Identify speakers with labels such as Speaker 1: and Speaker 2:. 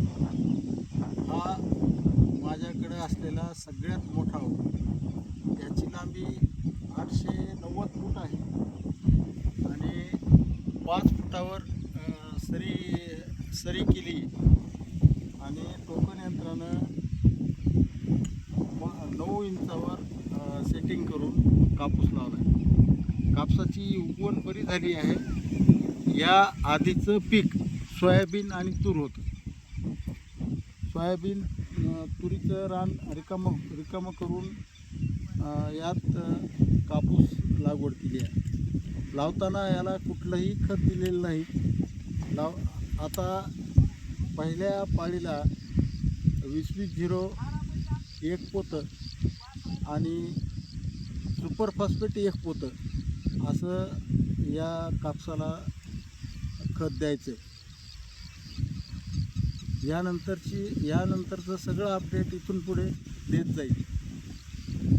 Speaker 1: हा माझ्याकडे असलेला सगळ्यात मोठा ऊस याची लांबी आठशे नव्वद फूट आहे. आणि पाच फुटावर सरी सरी केली. आणि टोकन यंत्रानं म- नऊ इंचावर सेटिंग करून कापूस लावला आहे कापसाची उगवण बरी झाली आहे. या आधीचं पीक सोयाबीन आणि तूर होतं. सोयाबीन तुरीचं रान रिकामं रिकामं करून यात कापूस लागवड केली आहे. लावताना याला कुठलंही खत दिलेलं नाही. लाव आता पहिल्या पाळीला वीस वीस झिरो एक पोतं आणि सुपर फॉस्फेट एक पोतं असं या कापसाला खत द्यायचं आहे. यानंतरची यानंतरचं सगळं अपडेट इथून पुढे देत जाईल.